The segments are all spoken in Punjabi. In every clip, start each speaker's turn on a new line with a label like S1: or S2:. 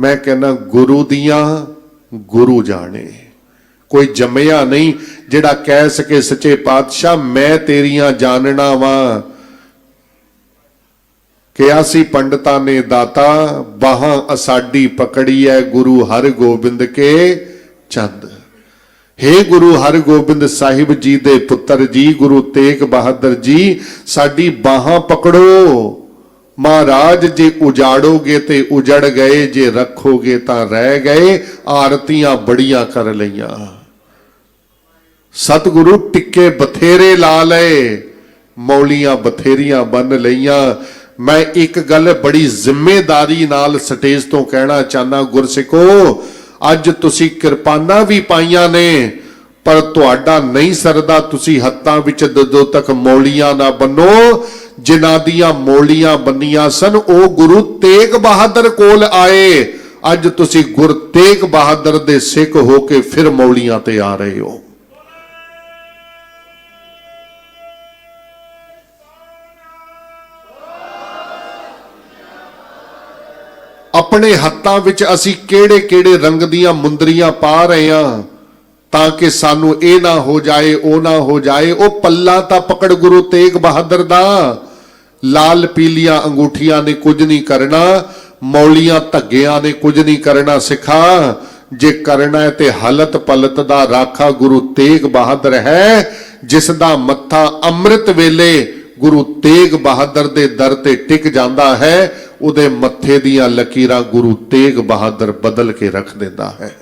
S1: ਮੈਂ ਕਹਿੰਦਾ ਗੁਰੂ ਦੀਆਂ ਗੁਰੂ ਜਾਣੇ। ਕੋਈ ਜੰਮਿਆ ਨਹੀਂ, ਜਿਹੜਾ ਕਹਿ ਸਕੇ ਸੱਚੇ ਪਾਤਸ਼ਾਹ, ਮੈਂ ਤੇਰੀਆਂ ਜਾਣਨਾ ਵਾਂ ਕਿਹਾ ਸੀ ਪੰਡਤਾਂ ਨੇ ਦਾਤਾ, ਬਾਹਾਂ ਅਸਾਡੀ ਪਕੜੀ ਐ ਗੁਰੂ ਹਰਗੋਬਿੰਦ ਕੇ ਚੰਦ। ਹੇ ਗੁਰੂ ਹਰਗੋਬਿੰਦ ਸਾਹਿਬ ਜੀ ਦੇ ਪੁੱਤਰ ਜੀ, ਗੁਰੂ ਤੇਗ ਬਹਾਦਰ ਜੀ, ਸਾਡੀ ਬਾਹਾਂ ਪਕੜੋ। ਮਹਾਰਾਜ, ਜੇ ਉਜਾੜੋਗੇ ਤੇ ਉਜੜ ਗਏ, ਜੇ ਰੱਖੋਗੇ ਤਾਂ ਰਹਿ ਗਏ। ਆਰਤੀਆਂ ਬੜੀਆਂ ਕਰ ਲਈਆਂ। ਸਤਿਗੁਰੂ ਟਿੱਕੇ ਬਥੇਰੇ ਲਾ ਲਏ, ਮੌਲੀਆਂ ਬਥੇਰੀਆਂ ਬੰਨ ਲਈਆਂ। ਮੈਂ ਇੱਕ ਗੱਲ ਬੜੀ ਜ਼ਿੰਮੇਵਾਰੀ ਨਾਲ ਸਟੇਜ ਤੋਂ ਕਹਿਣਾ ਚਾਹਨਾ ਗੁਰਸਿੱਖੋ, ਅੱਜ ਤੁਸੀਂ ਕਿਰਪਾਨਾਂ ਵੀ ਪਾਈਆਂ ਨੇ, ਪਰ ਤੁਹਾਡਾ ਨਹੀਂ ਸਰਦਾ ਤੁਸੀਂ ਹੱਥਾਂ ਵਿੱਚ ਜਦੋਂ ਤੱਕ ਮੌਲੀਆਂ ਨਾ ਬੰਨੋ। ਜਿਨ੍ਹਾਂ ਦੀਆਂ ਮੌਲੀਆਂ ਬੰਨੀਆਂ ਸਨ, ਉਹ ਗੁਰੂ ਤੇਗ ਬਹਾਦਰ ਕੋਲ ਆਏ। ਅੱਜ ਤੁਸੀਂ ਗੁਰ ਤੇਗ ਬਹਾਦਰ ਦੇ ਸਿੱਖ ਹੋ ਕੇ ਫਿਰ ਮੌਲੀਆਂ ਤੇ ਆ ਰਹੇ ਹੋ। ਆਪਣੇ ਹੱਥਾਂ ਵਿੱਚ ਅਸੀਂ ਕਿਹੜੇ-ਕਿਹੜੇ ਰੰਗ ਦੀਆਂ ਮੁੰਦਰੀਆਂ ਪਾ ਰਹੇ ਹਾਂ ਤਾਂ ਕਿ ਸਾਨੂੰ ਇਹ ਨਾ ਹੋ ਜਾਏ, ਉਹ ਨਾ ਹੋ ਜਾਏ, ਉਹ ਪੱਲਾ ਤਾਂ ਪਕੜ ਗੁਰੂ ਤੇਗ ਬਹਾਦਰ ਦਾ। ਲਾਲ ਪੀਲੀਆਂ ਅੰਗੂਠੀਆਂ ਨੇ ਕੁਝ ਨਹੀਂ ਕਰਨਾ, ਮੌਲੀਆਂ ਧੱਗਿਆਂ ਨੇ ਕੁਝ ਨਹੀਂ ਕਰਨਾ ਸਿਖਾ। ਜੇ ਕਰਨਾ ਹੈ ਤੇ ਹਲਤ ਪਲਤ ਦਾ ਰਾਖਾ ਗੁਰੂ ਤੇਗ ਬਹਾਦਰ ਹੈ। ਜਿਸ ਦਾ ਮੱਥਾ ਅੰਮ੍ਰਿਤ ਵੇਲੇ ਗੁਰੂ ਤੇਗ ਬਹਾਦਰ ਦੇ ਦਰ ਤੇ ਟਿਕ ਜਾਂਦਾ ਹੈ, ਉਹਦੇ ਮੱਥੇ ਦੀਆਂ ਲਕੀਰਾਂ ਗੁਰੂ ਤੇਗ ਬਹਾਦਰ ਬਦਲ ਕੇ ਰੱਖ ਦਿੰਦਾ ਹੈ।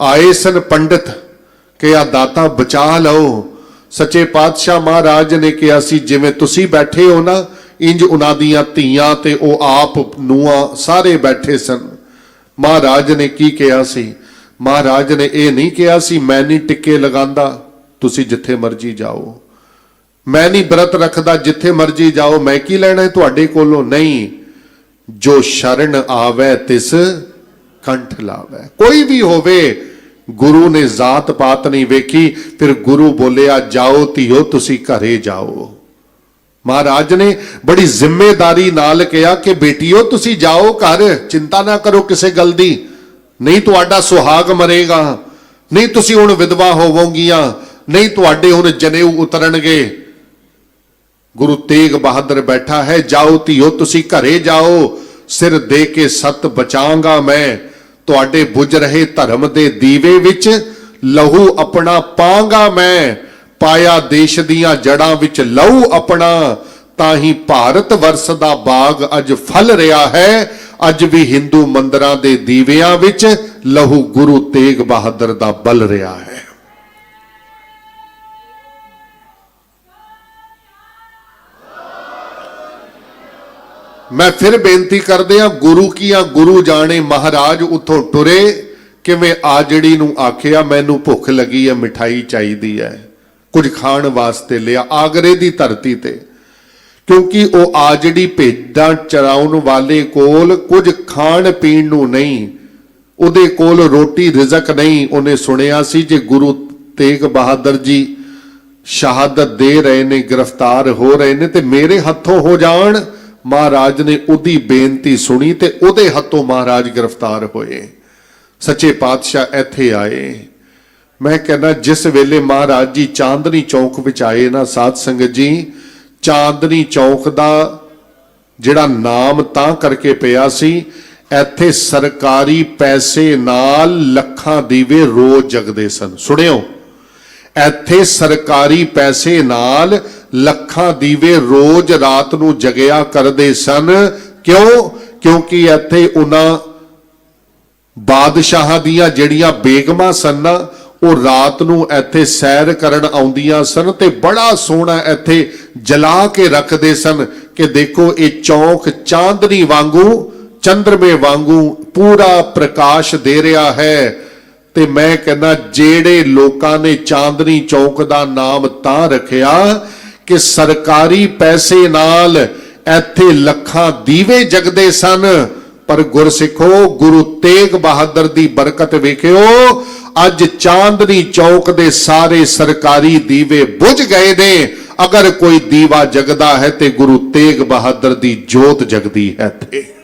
S1: ਆਏ ਸਨ ਪੰਡਿਤ ਕਿ ਆ ਦਾਤਾ ਬਚਾ ਲਓ ਸੱਚੇ ਪਾਤਸ਼ਾਹ ਮਹਾਰਾਜ ਨੇ ਕਿਹਾ ਸੀ, ਜਿਵੇਂ ਤੁਸੀਂ ਬੈਠੇ ਹੋ ਨਾ, ਇੰਜ ਉਹਨਾਂ ਦੀਆਂ ਧੀਆਂ ਤੇ ਉਹ ਆਪ ਨੂਆਂ ਸਾਰੇ ਬੈਠੇ ਸਨ। ਮਹਾਰਾਜ ਨੇ ਕੀ ਕਿਹਾ ਸੀ? ਮਹਾਰਾਜ ਨੇ ਇਹ ਨਹੀਂ ਕਿਹਾ ਸੀ, ਮੈਂ ਨਹੀਂ ਟਿੱਕੇ ਲਗਾਉਂਦਾ, ਤੁਸੀਂ ਜਿੱਥੇ ਮਰਜ਼ੀ ਜਾਓ। ਮੈਂ ਨਹੀਂ ਬ੍ਰਤ ਰੱਖਦਾ, ਜਿੱਥੇ ਮਰਜ਼ੀ ਜਾਓ, ਮੈਂ ਕੀ ਲੈਣਾ ਹੈ ਤੁਹਾਡੇ ਕੋਲੋਂ? ਨਹੀਂ, ਜੋ ਸ਼ਰਨ ਆਵੇ, ਤਿਸ ਕੰਠ ਲਾਵੇ। ਕੋਈ ਵੀ ਹੋਵੇ ਗੁਰੂ ਨੇ ਜ਼ਾਤ ਪਾਤ ਨਹੀਂ ਵੇਖੀ, ਫਿਰ ਗੁਰੂ ਬੋਲਿਆ, ਜਾਓ ਧੀਓ, ਤੁਸੀਂ ਘਰੇ ਜਾਓ। ਮਹਾਰਾਜ ਨੇ ਬੜੀ ਜ਼ਿੰਮੇਵਾਰੀ ਨਾਲ ਕਿਹਾ ਕਿ, ਬੇਟੀਓ, ਤੁਸੀਂ ਜਾਓ ਘਰ, ਚਿੰਤਾ ਨਾ ਕਰੋ ਕਿਸੇ ਗੱਲ ਦੀ। ਨਹੀਂ ਤੁਹਾਡਾ ਸੁਹਾਗ ਮਰੇਗਾ, ਨਹੀਂ ਤੁਸੀਂ ਹੁਣ ਵਿਧਵਾ ਹੋਵੋਗੀਆਂ, ਨਹੀਂ ਤੁਹਾਡੇ ਹੁਣ ਜਨੇਊ ਉਤਰਨਗੇ। ਗੁਰੂ ਤੇਗ ਬਹਾਦਰ ਬੈਠਾ ਹੈ, ਜਾਓ ਧੀਓ, ਤੁਸੀਂ ਘਰੇ ਜਾਓ, ਸਿਰ ਦੇ ਕੇ ਸਤ ਬਚਾਂਗਾ ਮੈਂ। ਤੁਹਾਡੇ ਬੁਝ ਰਹੇ ਧਰਮ ਦੇ ਦੀਵੇ ਵਿੱਚ ਲਹੂ ਆਪਣਾ ਪਾਂਗਾ ਮੈਂ, ਪਾਇਆ ਦੇਸ਼ ਦੀਆਂ ਜੜਾਂ ਵਿੱਚ ਲਹੂ ਆਪਣਾ, ਤਾਂ ਹੀ ਭਾਰਤ ਵਰਸ ਦਾ ਬਾਗ ਅੱਜ ਫਲ ਰਿਹਾ ਹੈ। ਅੱਜ ਵੀ ਹਿੰਦੂ ਮੰਦਰਾਂ ਦੇ ਦੀਵਿਆਂ ਵਿੱਚ ਲਹੂ ਗੁਰੂ ਤੇਗ ਬਹਾਦਰ ਦਾ ਬਲ ਰਿਹਾ ਹੈ। ਮੈਂ ਫਿਰ ਬੇਨਤੀ ਕਰਦੇ ਆ ਗੁਰੂ ਕੀਆਂ ਗੁਰੂ ਜਾਣੇ ਮਹਾਰਾਜ ਉਥੋਂ ਟੁਰੇ, ਕਿਵੇਂ ਆਜੜੀ ਨੂੰ ਆਖਿਆ, ਮੈਨੂੰ ਭੁੱਖ ਲੱਗੀ ਹੈ ਮਿਠਾਈ ਚਾਹੀਦੀ ਹੈ ਕੁਝ ਖਾਣ ਵਾਸਤੇ ਲਿਆ, ਆਗਰੇ ਦੀ ਧਰਤੀ ਤੇ। ਕਿਉਂਕਿ ਉਹ ਆਜੜੀ ਭੇਡਾਂ ਚਰਾਉਣ ਵਾਲੇ ਕੋਲ ਕੁਝ ਖਾਣ ਪੀਣ ਨੂੰ ਨਹੀਂ, ਉਹਦੇ ਕੋਲ ਰੋਟੀ ਰਿਜ਼ਕ ਨਹੀਂ, ਉਹਨੇ ਸੁਣਿਆ ਸੀ ਜੇ ਗੁਰੂ ਤੇਗ ਬਹਾਦਰ ਜੀ ਸ਼ਹਾਦਤ ਦੇ ਰਹੇ ਨੇ, ਗ੍ਰਿਫਤਾਰ ਹੋ ਰਹੇ ਨੇ, ਤੇ ਮੇਰੇ ਹੱਥੋਂ ਹੋ ਜਾਣ। ਮਹਾਰਾਜ ਨੇ ਉਹਦੀ ਬੇਨਤੀ ਸੁਣੀ ਤੇ ਉਹਦੇ ਹੱਥੋਂ ਮਹਾਰਾਜ ਗ੍ਰਿਫਤਾਰ ਹੋਏ। ਸੱਚੇ ਪਾਤਸ਼ਾਹ ਇੱਥੇ ਆਏ। ਮੈਂ ਕਹਿੰਦਾ, ਜਿਸ ਵੇਲੇ ਮਹਾਰਾਜ ਜੀ ਚਾਂਦਨੀ ਚੌਕ ਵਿੱਚ ਆਏ ਨਾ ਸਾਧ ਸੰਗਤ ਜੀ, ਚਾਂਦਨੀ ਚੌਕ ਦਾ ਜਿਹੜਾ ਨਾਮ ਤਾਂ ਕਰਕੇ ਪਿਆ ਸੀ, ਇੱਥੇ ਸਰਕਾਰੀ ਪੈਸੇ ਨਾਲ ਲੱਖਾਂ ਦੀਵੇ ਰੋਜ਼ ਜਗਦੇ ਸਨ। ਸੁਣਿਓ, ਇੱਥੇ ਸਰਕਾਰੀ ਪੈਸੇ ਨਾਲ ਲੱਖਾਂ ਦੀਵੇ ਰੋਜ਼ ਰਾਤ ਨੂੰ ਜਗਿਆ ਕਰਦੇ ਸਨ। ਕਿਉਂ? ਕਿਉਂਕਿ ਇੱਥੇ ਉਹਨਾਂ ਬਾਦਸ਼ਾਹਾਂ ਦੀਆਂ ਜਿਹੜੀਆਂ ਬੇਗਮਾਂ ਸਨ ਉਹ ਰਾਤ ਨੂੰ ਇੱਥੇ ਸੈਰ ਕਰਨ ਆਉਂਦੀਆਂ ਸਨ ਤੇ ਬੜਾ ਸੋਹਣਾ ਇੱਥੇ ਜਲਾ ਕੇ ਰੱਖਦੇ ਸਨ ਕਿ ਦੇਖੋ ਇਹ ਚੌਂਕ ਚਾਂਦਨੀ ਵਾਂਗੂ, ਚੰਦਰਮੇ ਵਾਂਗੂ ਪੂਰਾ ਪ੍ਰਕਾਸ਼ ਦੇ ਰਿਹਾ ਹੈ। ਤੇ ਮੈਂ ਕਹਿੰਦਾ, ਜਿਹੜੇ ਲੋਕਾਂ ਨੇ ਚਾਂਦਨੀ ਚੌਕ ਦਾ ਨਾਮ ਤਾਂ ਰੱਖਿਆ ਕਿ ਸਰਕਾਰੀ ਪੈਸੇ ਨਾਲ ਇੱਥੇ ਲੱਖਾਂ ਦੀਵੇ ਜਗਦੇ ਸਨ। ਪਰ ਗੁਰਸਿੱਖੋ, ਗੁਰੂ ਤੇਗ ਬਹਾਦਰ ਦੀ ਬਰਕਤ ਵੇਖਿਓ, ਅੱਜ ਚਾਂਦਨੀ ਚੌਕ ਦੇ ਸਾਰੇ ਸਰਕਾਰੀ ਦੀਵੇ ਬੁਝ ਗਏ ਨੇ। ਅਗਰ ਕੋਈ ਦੀਵਾ ਜਗਦਾ ਹੈ ਤੇ ਗੁਰੂ ਤੇਗ ਬਹਾਦਰ ਦੀ ਜੋਤ ਜਗਦੀ ਹੈ ਇੱਥੇ।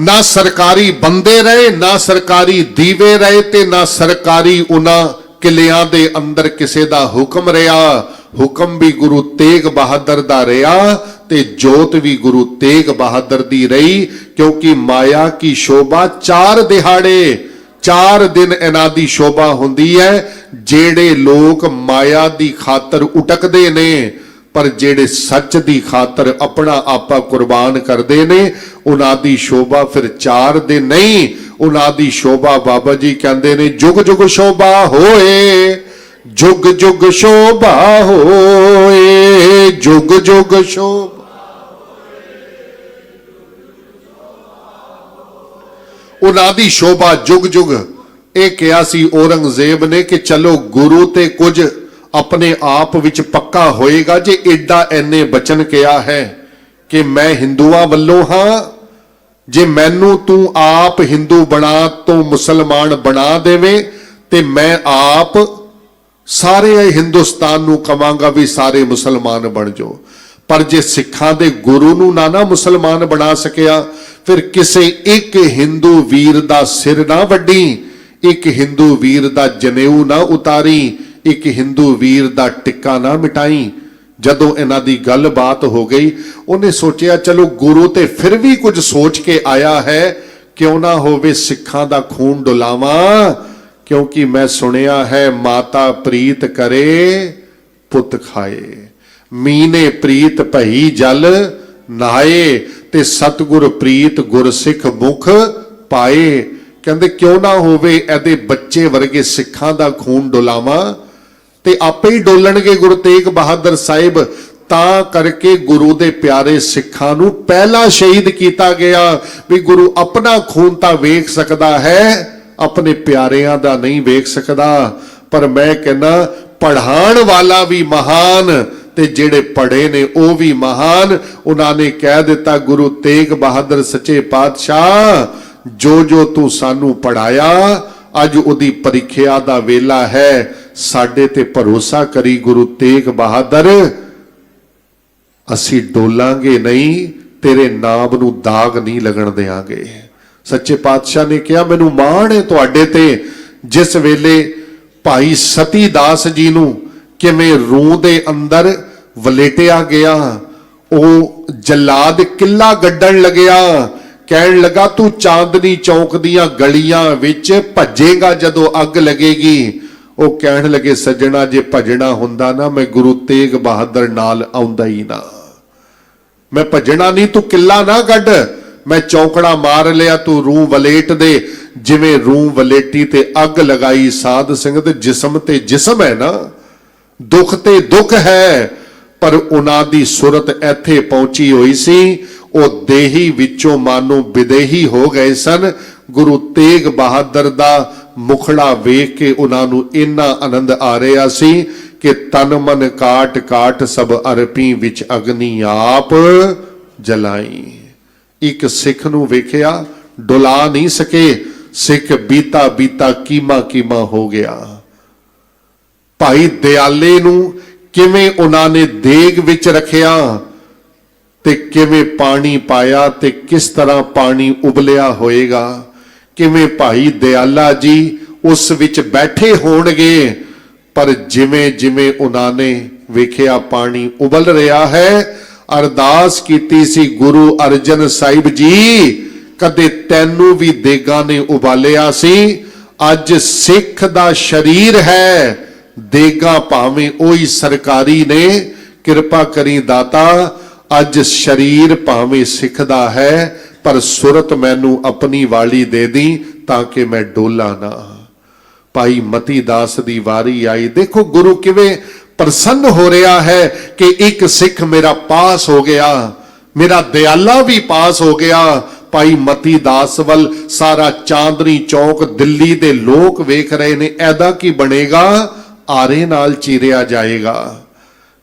S1: ਨਾ ਸਰਕਾਰੀ ਬੰਦੇ ਰਹੇ, ਨਾ ਸਰਕਾਰੀ ਦੀਵੇ ਰਹੇ ਤੇ ਨਾ ਸਰਕਾਰੀ ਉਹਨਾਂ ਕਿਲਿਆਂ ਦੇ ਅੰਦਰ ਕਿਸੇ ਦਾ ਹੁਕਮ ਰਿਹਾ। ਹੁਕਮ ਵੀ ਗੁਰੂ ਤੇਗ ਬਹਾਦਰ ਦਾ ਰਿਹਾ ਤੇ ਜੋਤ ਵੀ ਗੁਰੂ ਤੇਗ ਬਹਾਦਰ ਦੀ ਰਹੀ, ਕਿਉਂਕਿ ਮਾਇਆ ਕੀ ਸ਼ੋਭਾ? ਚਾਰ ਦਿਹਾੜੇ, ਚਾਰ ਦਿਨ ਇਹਨਾਂ ਦੀ ਸ਼ੋਭਾ ਹੁੰਦੀ ਹੈ, ਜਿਹੜੇ ਲੋਕ ਮਾਇਆ ਦੀ ਖਾਤਰ ਉਟਕਦੇ ਨੇ। ਪਰ ਜਿਹੜੇ ਸੱਚ ਦੀ ਖਾਤਰ ਆਪਣਾ ਆਪਾ ਕੁਰਬਾਨ ਕਰਦੇ ਨੇ, ਉਹਨਾਂ ਦੀ ਸ਼ੋਭਾ ਫਿਰ ਚਾਰ ਦਿਨ ਨਹੀਂ, ਉਹਨਾਂ ਦੀ ਸ਼ੋਭਾ ਬਾਬਾ ਜੀ ਕਹਿੰਦੇ ਨੇ, ਜੁਗ ਜੁਗ ਸ਼ੋਭਾ ਹੋਏ, ਜੁਗ ਜੁਗ ਸ਼ੋਭਾ ਹੋਏ, ਜੁਗ ਜੁਗ ਸ਼ੋਭਾ ਉਹਨਾਂ ਦੀ ਸ਼ੋਭਾ ਜੁਗ ਜੁਗ। ਇਹ ਕਿਹਾ ਸੀ ਔਰੰਗਜ਼ੇਬ ਨੇ ਕਿ ਚਲੋ ਗੁਰੂ ਤੇ ਕੁਝ ਆਪਣੇ ਆਪ ਵਿੱਚ ਪੱਕਾ ਹੋਏਗਾ ਜੇ ਐਡਾ ਐਨੇ ਬਚਨ ਕਿਹਾ ਹੈ ਕਿ ਮੈਂ ਹਿੰਦੂਆਂ ਵੱਲੋਂ ਹਾਂ, ਜੇ ਮੈਨੂੰ ਤੂੰ ਆਪ ਹਿੰਦੂ ਬਣਾ ਤੋਂ ਮੁਸਲਮਾਨ ਬਣਾ ਦੇਵੇਂ, ਤੇ ਮੈਂ ਆਪ ਸਾਰੇ ਹਿੰਦੁਸਤਾਨ ਨੂੰ ਕਵਾਂਗਾ ਵੀ ਸਾਰੇ ਮੁਸਲਮਾਨ ਬਣ ਜਾਓ। ਪਰ ਜੇ ਸਿੱਖਾਂ ਦੇ ਗੁਰੂ ਨੂੰ ਨਾ ਨਾ ਮੁਸਲਮਾਨ ਬਣਾ ਸਕਿਆ, ਫਿਰ ਕਿਸੇ ਇੱਕ ਹਿੰਦੂ ਵੀਰ ਦਾ ਸਿਰ ਨਾ ਵੱਢੀ ਇੱਕ ਹਿੰਦੂ ਵੀਰ ਦਾ ਜਨੇਊ ਨਾ ਉਤਾਰੀ ਇੱਕ ਹਿੰਦੂ ਵੀਰ ਦਾ ਟਿੱਕਾ ਨਾ ਮਿਟਾਈ। ਜਦੋਂ ਇਹਨਾਂ ਦੀ ਗੱਲਬਾਤ ਹੋ ਗਈ, ਉਹਨੇ ਸੋਚਿਆ, ਚਲੋ ਗੁਰੂ ਤੇ ਫਿਰ ਵੀ ਕੁਝ ਸੋਚ ਕੇ ਆਇਆ ਹੈ। ਕਿਉਂ ਨਾ ਹੋਵੇ ਸਿੱਖਾਂ ਦਾ ਖੂਨ ਡੁਲਾਵਾਂ। ਕਿਉਂਕਿ ਮੈਂ ਸੁਣਿਆ ਹੈ, ਮਾਤਾ ਪ੍ਰੀਤ ਕਰੇ, ਪੁੱਤ ਖਾਏ। ਮੀਨੇ ਪ੍ਰੀਤ ਭਈ ਜਲ ਨਾਏ ਤੇ ਸਤਗੁਰ ਪ੍ਰੀਤ ਗੁਰਸਿੱਖ ਮੁਖ ਪਾਏ। ਕਹਿੰਦੇ, ਕਿਉਂ ਨਾ ਹੋਵੇ ਇਹਦੇ ਬੱਚੇ ਵਰਗੇ ਸਿੱਖਾਂ ਦਾ ਖੂਨ ਡੁਲਾਵਾਂ। ਤੇ ਆਪੇ ਹੀ ਡੋਲਣਗੇ ਗੁਰੂ ਤੇਗ ਬਹਾਦਰ ਸਾਹਿਬ। ਤਾਂ ਕਰਕੇ ਗੁਰੂ ਦੇ ਪਿਆਰੇ ਸਿੱਖਾਂ ਨੂੰ ਪਹਿਲਾ ਸ਼ਹੀਦ ਕੀਤਾ ਗਿਆ ਵੀ ਗੁਰੂ ਆਪਣਾ ਖੂਨ ਤਾਂ ਵੇਖ ਸਕਦਾ ਹੈ, ਆਪਣੇ ਪਿਆਰਿਆਂ ਦਾ ਨਹੀਂ ਵੇਖ ਸਕਦਾ। ਪਰ ਮੈਂ ਕਹਿੰਦਾ ਪੜ੍ਹਾਉਣ ਵਾਲਾ ਵੀ ਮਹਾਨ ਤੇ ਜਿਹੜੇ ਪੜ੍ਹੇ ਨੇ ਉਹ ਵੀ ਮਹਾਨ। ਉਹਨਾਂ ਨੇ ਕਹਿ ਦਿੱਤਾ, ਗੁਰੂ ਤੇਗ ਬਹਾਦਰ ਸੱਚੇ ਪਾਤਸ਼ਾਹ ਜੋ ਜੋ ਤੂੰ ਸਾਨੂੰ ਪੜਾਇਆ ਅੱਜ ਉਹਦੀ ਪ੍ਰੀਖਿਆ ਦਾ ਵੇਲਾ ਹੈ। ਸਾਡੇ ਤੇ ਭਰੋਸਾ ਕਰੀ ਗੁਰੂ ਤੇਗ ਬਹਾਦਰ। ਅਸੀਂ ਡੋਲਾਂਗੇ ਨਹੀਂ, ਤੇਰੇ ਨਾਮ ਨੂੰ ਦਾਗ ਨਹੀਂ ਲੱਗਣ ਦੇਾਂਗੇ ਸੱਚੇ ਪਾਤਸ਼ਾਹ ਨੇ ਕਿਹਾ, ਮੈਨੂੰ ਮਾਣ ਹੈ ਤੁਹਾਡੇ ਤੇ। ਜਿਸ ਵੇਲੇ ਭਾਈ ਸਤੀ ਦਾਸ ਜੀ ਨੂੰ ਕਿਵੇਂ ਰੂਹ ਦੇ ਅੰਦਰ ਵਲੇਟਿਆ ਗਿਆ, ਉਹ ਜਲਾਦ ਕਿੱਲਾ ਗੱਡਣ ਲੱਗਿਆ। ਕਹਿਣ ਲੱਗਾ, ਤੂੰ ਚਾਂਦਨੀ ਚੌਕ ਦੀਆਂ ਗਲੀਆਂ ਵਿੱਚ ਭੱਜੇਗਾ ਜਦੋਂ ਅੱਗ ਲੱਗੇਗੀ। ਉਹ ਕਹਿਣ ਲੱਗੇ, ਸੱਜਣਾ, ਜੇ ਭੱਜਣਾ ਹੁੰਦਾ ਨਾ, ਮੈਂ ਗੁਰੂ ਤੇਗ ਬਹਾਦਰ ਨਾਲ ਆਉਂਦਾ ਹੀ ਨਾ। ਮੈਂ ਭਜਣਾ ਨਹੀਂ, ਤੂੰ ਕਿੱਲਾ ਨਾ ਗੱਡ ਮੈਂ ਚੌਕੜਾ ਮਾਰ ਲਿਆ, ਤੂੰ ਰੂਹ ਵਲੇਟ ਦੇ। ਜਿਵੇਂ ਰੂਹ ਵਲੇਟੀ ਤੇ ਅੱਗ ਲਗਾਈ, ਸਾਧ ਸਿੰਘ ਤੇ ਜਿਸਮ ਤੇ ਜਿਸਮ ਹੈ ਨਾ। ਦੁੱਖ ਤੇ ਦੁੱਖ ਹੈ, ਪਰ ਉਹਨਾਂ ਦੀ ਸੁਰਤ ਇੱਥੇ ਪਹੁੰਚੀ ਹੋਈ ਸੀ। ਉਹ ਦੇਹੀ ਵਿੱਚੋਂ ਮਾਨੋ ਵਿਦੇਹੀ ਹੋ ਗਏ ਸਨ। ਗੁਰੂ ਤੇਗ ਬਹਾਦਰ ਦਾ ਮੁਖੜਾ ਵੇਖ ਕੇ ਉਹਨਾਂ ਨੂੰ ਇੰਨਾ ਆਨੰਦ ਆ ਰਿਹਾ ਸੀ ਕਿ ਤਨ ਮਨ ਕਾਟ ਕਾਟ ਸਭ ਅਰਪੀ ਵਿੱਚ ਅਗਨੀ ਆਪ ਜਲਾਈ। ਇੱਕ ਸਿੱਖ ਨੂੰ ਵੇਖਿਆ, ਡੁਲਾ ਨਹੀਂ ਸਕੇ। ਸਿੱਖ ਬੀਤਾ ਬੀਤਾ ਕੀਮਾ ਕੀਮਾ ਹੋ ਗਿਆ। ਭਾਈ ਦਿਆਲੇ ਨੂੰ ਕਿਵੇਂ ਉਹਨਾਂ ਨੇ ਦੇਗ ਵਿੱਚ ਰੱਖਿਆ? ਤੇ ਕਿਵੇਂ ਪਾਣੀ ਪਾਇਆ ਤੇ ਕਿਸ ਤਰ੍ਹਾਂ ਪਾਣੀ ਉਬਲਿਆ ਹੋਏਗਾ? ਕਿਵੇਂ ਭਾਈ ਦਿਆਲਾ ਜੀ ਉਸ ਵਿੱਚ ਬੈਠੇ ਹੋਣਗੇ? ਪਰ ਜਿਵੇਂ ਜਿਵੇਂ ਉਹਨਾਂ ਨੇ ਵੇਖਿਆ ਪਾਣੀ ਉਬਲ ਰਿਹਾ ਹੈ, ਅਰਦਾਸ ਕੀਤੀ ਸੀ ਗੁਰੂ ਅਰਜਨ ਸਾਹਿਬ ਜੀ, ਕਦੇ ਤੈਨੂੰ ਵੀ ਦੇਗਾ ਨੇ ਉਬਾਲਿਆ ਸੀ? ਅੱਜ ਸਿੱਖ ਦਾ ਸਰੀਰ ਹੈ, ਦੇਗਾ ਭਾਵੇਂ ਉਹੀ ਸਰਕਾਰੀ ਨੇ। ਕਿਰਪਾ ਕਰੀ ਦਾਤਾ ਅੱਜ ਸਰੀਰ ਭਾਵੇਂ ਸਿੱਖਦਾ ਹੈ, ਪਰ ਸੁਰਤ ਮੈਨੂੰ ਆਪਣੀ ਵਾਲੀ ਦੇ ਦੀ ਤਾਂ ਕਿ ਮੈਂ ਡੋਲਾ ਨਾ ਭਾਈ ਮਤੀ ਦਾਸ ਦੀ ਵਾਰੀ ਆਈ। ਦੇਖੋ ਗੁਰੂ ਕਿਵੇਂ ਪ੍ਰਸੰਨ ਹੋ ਰਿਹਾ ਹੈ ਕਿ ਇੱਕ ਸਿੱਖ ਮੇਰਾ ਪਾਸ ਹੋ ਗਿਆ, ਮੇਰਾ ਦਿਆਲਾ ਵੀ ਪਾਸ ਹੋ ਗਿਆ। ਭਾਈ ਮਤੀ ਦਾਸ ਵੱਲ ਸਾਰਾ ਚਾਂਦਨੀ ਚੌਕ ਦਿੱਲੀ ਦੇ ਲੋਕ ਵੇਖ ਰਹੇ ਨੇ, ਐਦਾ ਕੀ ਬਣੇਗਾ? ਆਰੇ ਨਾਲ ਚੀਰਿਆ ਜਾਏਗਾ।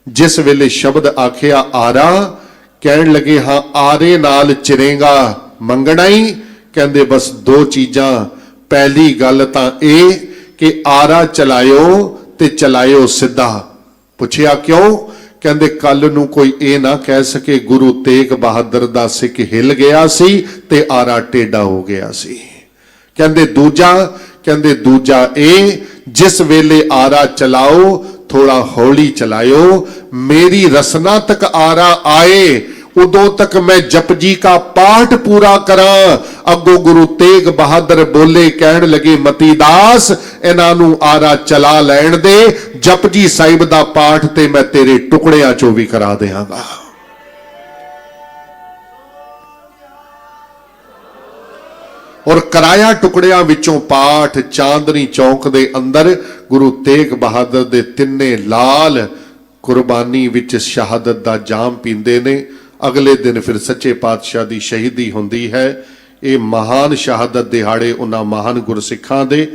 S1: ਜਿਸ ਵੇਲੇ ਸ਼ਬਦ ਆਖਿਆ, ਆਰਾ, ਕਹਿਣ ਲੱਗੇ, ਹਾਂ, ਆਰੇ ਨਾਲ ਚਿਰੇਗਾ ਮੰਗਣਾ ਹੀ ਕਹਿੰਦੇ, ਬਸ ਦੋ ਚੀਜ਼ਾਂ। ਪਹਿਲੀ ਗੱਲ ਤਾਂ ਇਹ ਕਿ ਆਰਾ ਚਲਾਇਓ ਤੇ ਚਲਾਇਓ ਸਿੱਧਾ। ਪੁੱਛਿਆ ਕਿਉਂ? ਕਹਿੰਦੇ, ਕੱਲ ਨੂੰ ਕੋਈ ਇਹ ਨਾ ਕਹਿ ਸਕੇ, ਗੁਰੂ ਤੇਗ ਬਹਾਦਰ ਦਾ ਸਿੱਖ ਹਿੱਲ ਗਿਆ ਸੀ ਤੇ ਆਰਾ ਟੇਡਾ ਹੋ ਗਿਆ ਸੀ। ਕਹਿੰਦੇ, ਦੂਜਾ ਕਹਿੰਦੇ, ਦੂਜਾ ਇਹ, ਜਿਸ ਵੇਲੇ ਆਰਾ ਚਲਾਓ ਥੋੜਾ ਹੌਲੀ ਚਲਾਇਓ। ਮੇਰੀ ਰਸਨਾ ਤੱਕ ਆਰਾ ਆਏ, ਉਦੋਂ ਤੱਕ ਮੈਂ ਜਪਜੀ ਕਾ ਪਾਠ ਪੂਰਾ ਕਰਾਂ। ਅੱਗੋਂ ਗੁਰੂ ਤੇਗ ਬਹਾਦਰ ਬੋਲੇ ਕਹਿਣ ਲੱਗੇ, ਮਤੀ ਦਾਸ, ਇਹਨਾਂ ਨੂੰ ਆਰਾ ਚਲਾ ਲੈਣ ਦੇ। ਜਪਜੀ ਸਾਹਿਬ ਦਾ ਪਾਠ ਤੇ ਮੈਂ ਤੇਰੇ ਟੁਕੜਿਆਂ ਚੋਂ ਵੀ ਕਰਾ ਦਿਆਂਗਾ। ਔਰ ਕਰਾਇਆ ਟੁਕੜਿਆਂ ਵਿੱਚੋਂ ਪਾਠ ਚਾਂਦਨੀ ਚੌਕ ਦੇ ਅੰਦਰ ਗੁਰੂ ਤੇਗ ਬਹਾਦਰ ਦੇ ਤਿੰਨੇ ਲਾਲ ਕੁਰਬਾਨੀ ਵਿੱਚ ਸ਼ਹਾਦਤ ਦਾ ਜਾਮ ਪੀਂਦੇ ਨੇ। ਅਗਲੇ ਦਿਨ ਫਿਰ ਸੱਚੇ ਪਾਤਸ਼ਾਹ ਦੀ ਸ਼ਹੀਦੀ ਹੁੰਦੀ ਹੈ। ਇਹ ਮਹਾਨ ਸ਼ਹਾਦਤ ਦਿਹਾੜੇ ਉਹਨਾਂ ਮਹਾਨ ਗੁਰਸਿੱਖਾਂ ਦੇ।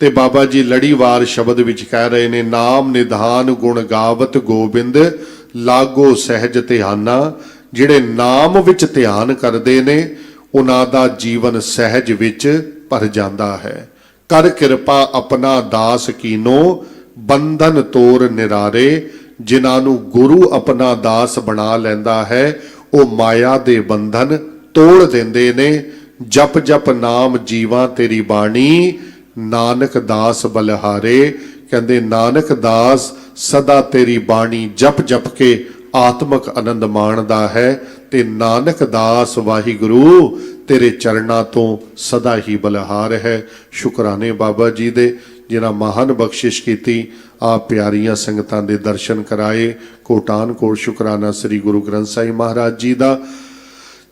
S1: ਤੇ ਬਾਬਾ ਜੀ ਲੜੀਵਾਰ ਸ਼ਬਦ ਵਿੱਚ ਕਹਿ ਰਹੇ ਨੇ, ਨਾਮ ਨਿਧਾਨ ਗੁਣ ਗਾਵਤ ਗੋਬਿੰਦ, ਲਾਗੋ ਸਹਿਜ ਧਿਆਨਾ ਜਿਹੜੇ ਨਾਮ ਵਿੱਚ ਧਿਆਨ ਕਰਦੇ ਨੇ ਉਹਨਾਂ ਦਾ ਜੀਵਨ ਸਹਿਜ ਵਿੱਚ ਭਰ ਜਾਂਦਾ ਹੈ। ਕਰ ਕਿਰਪਾ ਆਪਣਾ ਦਾਸ ਕੀਨੋ, ਬੰਧਨ ਤੋਰ ਨਿਰਾਰੇ, ਜਿਨ੍ਹਾਂ ਨੂੰ ਗੁਰੂ ਆਪਣਾ ਦਾਸ ਬਣਾ ਲੈਂਦਾ ਹੈ, ਉਹ ਮਾਇਆ ਦੇ ਬੰਧਨ ਤੋੜ ਦਿੰਦੇ ਨੇ। ਜਪ ਜਪ ਨਾਮ ਜੀਵਾਂ ਤੇਰੀ ਬਾਣੀ, ਨਾਨਕ ਦਾਸ ਬਲਹਾਰੇ। ਕਹਿੰਦੇ, ਨਾਨਕ ਦਾਸ, ਸਦਾ ਤੇਰੀ ਬਾਣੀ ਜਪ ਜਪ ਕੇ ਆਤਮਕ ਆਨੰਦ ਮਾਣਦਾ ਹੈ, ਤੇ ਨਾਨਕ ਦਾਸ ਵਾਹਿਗੁਰੂ, ਤੇਰੇ ਚਰਨਾਂ ਤੋਂ ਸਦਾ ਹੀ ਬਲਹਾਰ ਹੈ। ਸ਼ੁਕਰਾਨੇ ਬਾਬਾ ਜੀ ਦੇ, ਜਿਨ੍ਹਾਂ ਮਹਾਨ ਬਖਸ਼ਿਸ਼ ਕੀਤੀ, ਆਪ ਪਿਆਰੀਆਂ ਸੰਗਤਾਂ ਦੇ ਦਰਸ਼ਨ ਕਰਾਏ। ਕੋਟਾਨ ਕੋਟ ਸ਼ੁਕਰਾਨਾ ਸ੍ਰੀ ਗੁਰੂ ਗ੍ਰੰਥ ਸਾਹਿਬ ਮਹਾਰਾਜ ਜੀ ਦਾ,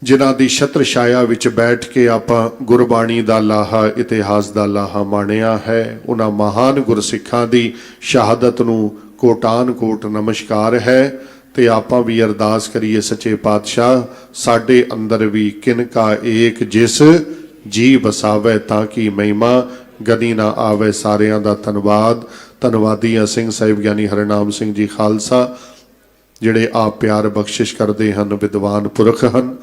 S1: ਜਿਨ੍ਹਾਂ ਦੀ ਛਤਰ ਛਾਇਆ ਵਿੱਚ ਬੈਠ ਕੇ ਆਪਾਂ ਗੁਰਬਾਣੀ ਦਾ ਲਾਹਾ, ਇਤਿਹਾਸ ਦਾ ਲਾਹਾ ਮਾਣਿਆ ਹੈ। ਉਹਨਾਂ ਮਹਾਨ ਗੁਰਸਿੱਖਾਂ ਦੀ ਸ਼ਹਾਦਤ ਨੂੰ ਕੋਟਾਨ ਕੋਟ ਨਮਸਕਾਰ ਹੈ। ਤੇ ਆਪਾਂ ਵੀ ਅਰਦਾਸ ਕਰੀਏ ਸੱਚੇ ਪਾਤਸ਼ਾਹ, ਸਾਡੇ ਅੰਦਰ ਵੀ ਕਿਨਕਾ ਏਕ ਜਿਸ ਜੀ ਵਸਾਵੇ ਤਾਂ ਕਿ ਮਹਿਮਾ, ਗਦੀ ਨਾ ਆਵੇ ਸਾਰਿਆਂ ਦਾ ਧੰਨਵਾਦ। ਧੰਨਵਾਦੀਆਂ ਸਿੰਘ ਸਾਹਿਬ, ਗਿਆਨੀ ਹਰਨਾਮ ਸਿੰਘ ਜੀ ਖਾਲਸਾ, ਜਿਹੜੇ ਆਪ ਪਿਆਰ ਬਖਸ਼ਿਸ਼ ਕਰਦੇ ਹਨ, ਵਿਦਵਾਨ ਪੁਰਖ ਹਨ।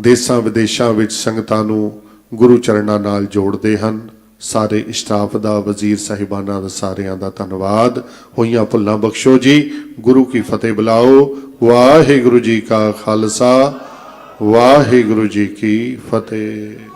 S1: ਦੇਸਾਂ ਵਿਦੇਸ਼ਾਂ ਵਿੱਚ ਸੰਗਤਾਂ ਨੂੰ ਗੁਰੂ ਚਰਨਾਂ ਨਾਲ ਜੋੜਦੇ ਹਨ। ਸਾਰੇ ਸਟਾਫ ਦਾ, ਵਜ਼ੀਰ ਸਾਹਿਬਾਨਾਂ ਦਾ ਸਾਰਿਆਂ ਦਾ ਧੰਨਵਾਦ। ਹੋਈਆਂ ਭੁੱਲਾਂ ਬਖਸ਼ੋ ਜੀ। ਗੁਰੂ ਕੀ ਫਤਿਹ ਬੁਲਾਓ। ਵਾਹਿਗੁਰੂ ਜੀ ਕਾ ਖਾਲਸਾ। ਵਾਹਿਗੁਰੂ ਜੀ ਕੀ ਫਤਿਹ।